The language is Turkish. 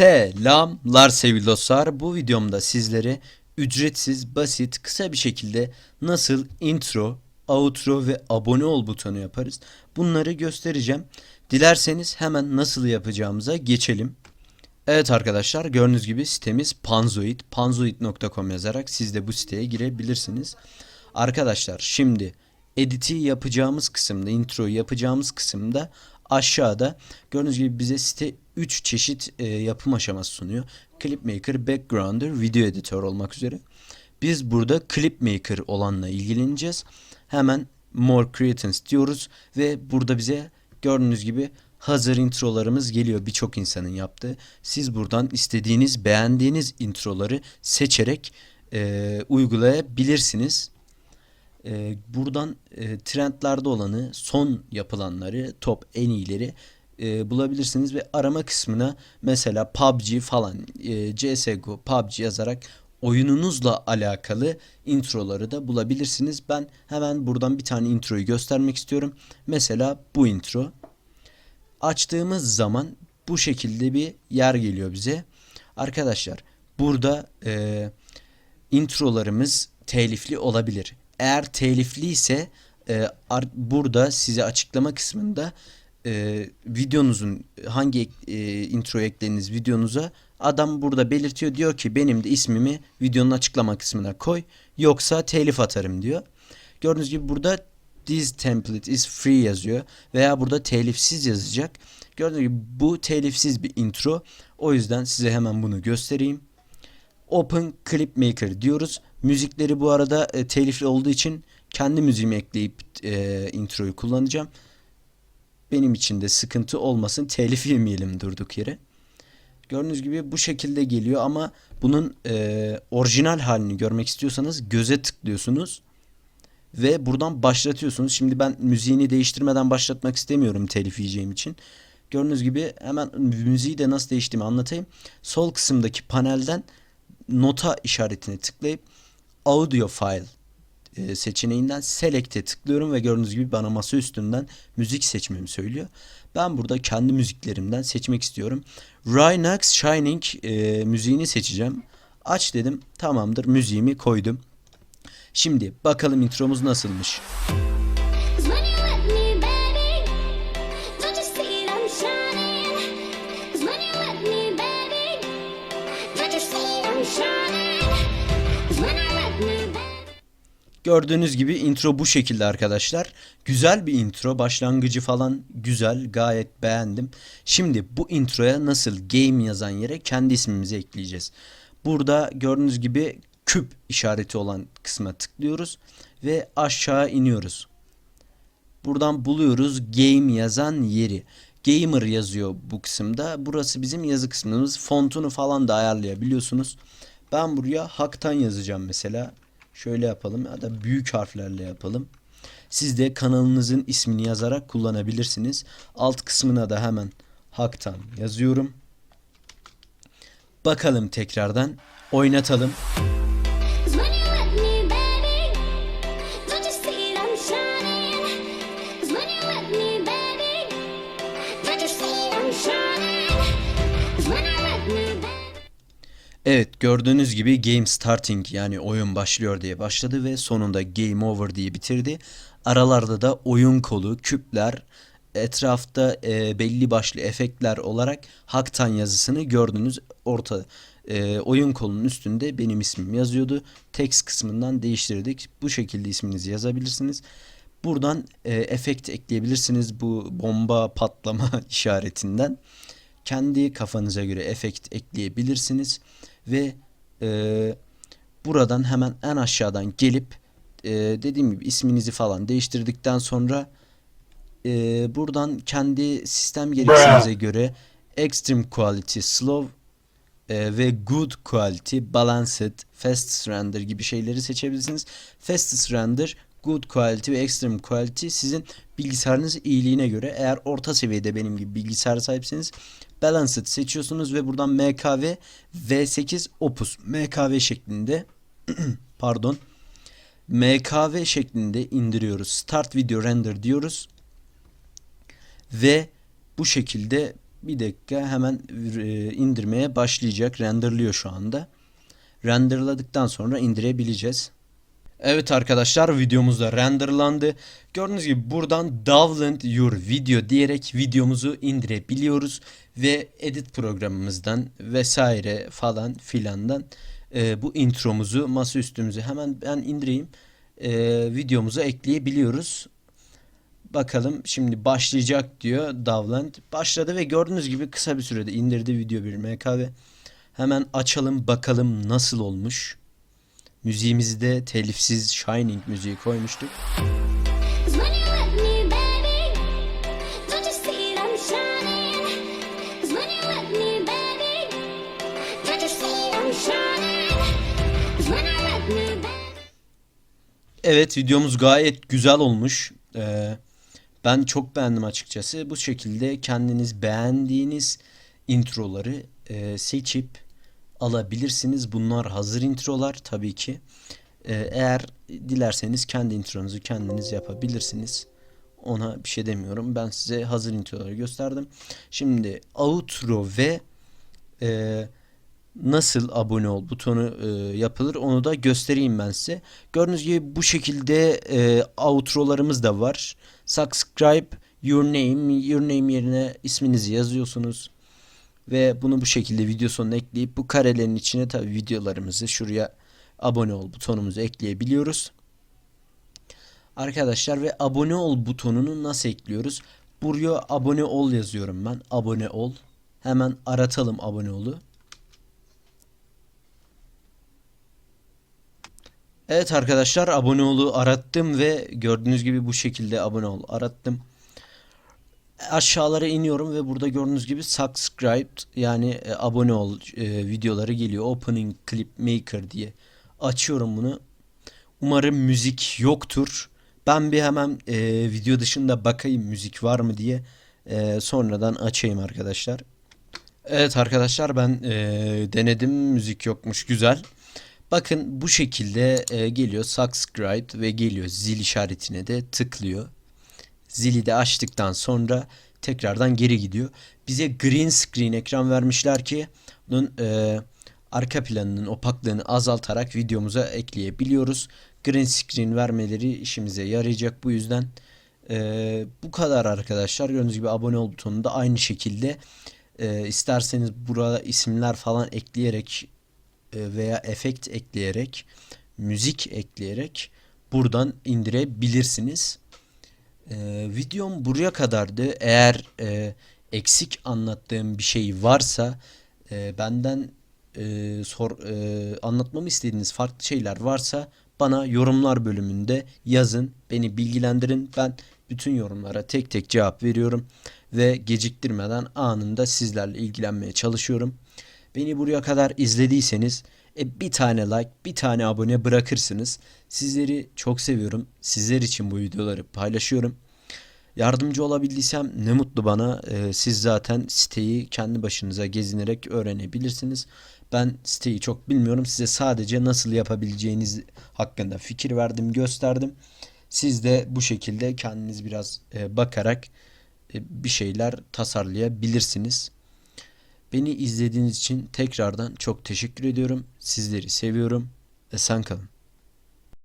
Selamlar sevgili dostlar. Bu videomda sizlere ücretsiz, basit, kısa bir şekilde nasıl intro, outro ve abone ol butonu yaparız. Bunları göstereceğim. Dilerseniz hemen nasıl yapacağımıza geçelim. Evet arkadaşlar gördüğünüz gibi sitemiz Panzoid. Panzoid.com yazarak siz de bu siteye girebilirsiniz. Arkadaşlar şimdi editi yapacağımız kısımda, introyu yapacağımız kısımda aşağıda gördüğünüz gibi bize site 3 çeşit e, yapım aşaması sunuyor. Clipmaker, Backgrounder, Video Editor olmak üzere. Biz burada Clipmaker olanla ilgileneceğiz. Hemen More Creatance diyoruz ve burada bize gördüğünüz gibi hazır introlarımız geliyor birçok insanın yaptığı. Siz buradan istediğiniz, beğendiğiniz introları seçerek e, uygulayabilirsiniz. E, buradan e, trendlerde olanı, son yapılanları, top en iyileri e, bulabilirsiniz ve arama kısmına mesela PUBG falan, e, CSGO, PUBG yazarak oyununuzla alakalı introları da bulabilirsiniz. Ben hemen buradan bir tane introyu göstermek istiyorum. Mesela bu intro. Açtığımız zaman bu şekilde bir yer geliyor bize. Arkadaşlar burada e, introlarımız telifli olabilir. Eğer telifli ise e, burada size açıklama kısmında e, videonuzun hangi e, intro eklediğiniz videonuza adam burada belirtiyor diyor ki benim de ismimi videonun açıklama kısmına koy yoksa telif atarım diyor. Gördüğünüz gibi burada this template is free yazıyor veya burada telifsiz yazacak. Gördüğünüz gibi bu telifsiz bir intro. O yüzden size hemen bunu göstereyim. Open Clip Maker diyoruz. Müzikleri bu arada e, telifli olduğu için kendi müziğimi ekleyip e, introyu kullanacağım. Benim için de sıkıntı olmasın. Telif yemeyelim durduk yere. Gördüğünüz gibi bu şekilde geliyor ama bunun e, orijinal halini görmek istiyorsanız göze tıklıyorsunuz ve buradan başlatıyorsunuz. Şimdi ben müziğini değiştirmeden başlatmak istemiyorum telif yiyeceğim için. Gördüğünüz gibi hemen müziği de nasıl değiştiğimi anlatayım. Sol kısımdaki panelden nota işaretine tıklayıp audio file e, seçeneğinden select'e tıklıyorum ve gördüğünüz gibi bana masa üstünden müzik seçmemi söylüyor. Ben burada kendi müziklerimden seçmek istiyorum. Rhinox Shining e, müziğini seçeceğim. Aç dedim. Tamamdır. Müziğimi koydum. Şimdi bakalım intromuz nasılmış. Cause Gördüğünüz gibi intro bu şekilde arkadaşlar. Güzel bir intro. Başlangıcı falan güzel. Gayet beğendim. Şimdi bu introya nasıl game yazan yere kendi ismimizi ekleyeceğiz. Burada gördüğünüz gibi küp işareti olan kısma tıklıyoruz ve aşağı iniyoruz. Buradan buluyoruz game yazan yeri. Gamer yazıyor bu kısımda. Burası bizim yazı kısmımız. Fontunu falan da ayarlayabiliyorsunuz. Ben buraya haktan yazacağım mesela. Şöyle yapalım ya da büyük harflerle yapalım. Siz de kanalınızın ismini yazarak kullanabilirsiniz. Alt kısmına da hemen haktan yazıyorum. Bakalım tekrardan oynatalım. Evet gördüğünüz gibi game starting yani oyun başlıyor diye başladı ve sonunda game over diye bitirdi. Aralarda da oyun kolu, küpler, etrafta e, belli başlı efektler olarak Haktan yazısını gördünüz. Orta e, oyun kolunun üstünde benim ismim yazıyordu. Text kısmından değiştirdik. Bu şekilde isminizi yazabilirsiniz. Buradan e, efekt ekleyebilirsiniz bu bomba patlama işaretinden. Kendi kafanıza göre efekt ekleyebilirsiniz ve e, buradan hemen en aşağıdan gelip e, dediğim gibi isminizi falan değiştirdikten sonra e, buradan kendi sistem gereksinimize göre extreme quality, slow e, ve good quality, balanced, fast render gibi şeyleri seçebilirsiniz. Fast render, good quality ve extreme quality sizin bilgisayarınız iyiliğine göre eğer orta seviyede benim gibi bilgisayar sahipseniz balanced seçiyorsunuz ve buradan MKV V8 Opus MKV şeklinde pardon MKV şeklinde indiriyoruz. Start video render diyoruz. Ve bu şekilde Bir dakika hemen e, indirmeye başlayacak. Renderlıyor şu anda. Renderladıktan sonra indirebileceğiz. Evet arkadaşlar videomuz da renderlandı. Gördüğünüz gibi buradan download your video diyerek videomuzu indirebiliyoruz. Ve edit programımızdan vesaire falan filandan e, bu intromuzu masaüstümüzü hemen ben indireyim. E, videomuza ekleyebiliyoruz. Bakalım şimdi başlayacak diyor Davland. Başladı ve gördüğünüz gibi kısa bir sürede indirdi video bir MKV. Hemen açalım bakalım nasıl olmuş. Müziğimizi de telifsiz Shining müziği koymuştuk. Evet videomuz gayet güzel olmuş. Ee, ben çok beğendim açıkçası. Bu şekilde kendiniz beğendiğiniz introları e, seçip alabilirsiniz. Bunlar hazır introlar tabii ki. Ee, eğer dilerseniz kendi intronuzu kendiniz yapabilirsiniz. Ona bir şey demiyorum. Ben size hazır introları gösterdim. Şimdi outro ve e, nasıl abone ol butonu e, yapılır onu da göstereyim ben size. Gördüğünüz gibi bu şekilde e, outrolarımız da var. Subscribe your name, your name yerine isminizi yazıyorsunuz. Ve bunu bu şekilde video sonuna ekleyip bu karelerin içine tabi videolarımızı şuraya abone ol butonumuzu ekleyebiliyoruz. Arkadaşlar ve abone ol butonunu nasıl ekliyoruz? Buraya abone ol yazıyorum ben. Abone ol. Hemen aratalım abone olu. Evet arkadaşlar abone olu arattım ve gördüğünüz gibi bu şekilde abone ol arattım. Aşağılara iniyorum ve burada gördüğünüz gibi subscribed yani e, abone ol e, videoları geliyor. Opening Clip Maker diye açıyorum bunu. Umarım müzik yoktur. Ben bir hemen e, video dışında bakayım müzik var mı diye e, sonradan açayım arkadaşlar. Evet arkadaşlar ben e, denedim müzik yokmuş güzel. Bakın bu şekilde e, geliyor subscribe ve geliyor zil işaretine de tıklıyor. Zili de açtıktan sonra tekrardan geri gidiyor. Bize green screen ekran vermişler ki bunun e, arka planının opaklığını azaltarak videomuza ekleyebiliyoruz. Green screen vermeleri işimize yarayacak bu yüzden. e, bu kadar arkadaşlar. Gördüğünüz gibi abone ol butonunda aynı şekilde e, isterseniz burada isimler falan ekleyerek e, veya efekt ekleyerek, müzik ekleyerek buradan indirebilirsiniz. Ee, videom buraya kadardı. Eğer e, eksik anlattığım bir şey varsa e, benden e, sor e, anlatmamı istediğiniz farklı şeyler varsa bana yorumlar bölümünde yazın. Beni bilgilendirin. Ben bütün yorumlara tek tek cevap veriyorum ve geciktirmeden anında sizlerle ilgilenmeye çalışıyorum. Beni buraya kadar izlediyseniz e, bir tane like, bir tane abone bırakırsınız. Sizleri çok seviyorum. Sizler için bu videoları paylaşıyorum. Yardımcı olabildiysem ne mutlu bana. Ee, siz zaten siteyi kendi başınıza gezinerek öğrenebilirsiniz. Ben siteyi çok bilmiyorum. Size sadece nasıl yapabileceğiniz hakkında fikir verdim, gösterdim. Siz de bu şekilde kendiniz biraz e, bakarak e, bir şeyler tasarlayabilirsiniz. Beni izlediğiniz için tekrardan çok teşekkür ediyorum. Sizleri seviyorum. Esen kalın.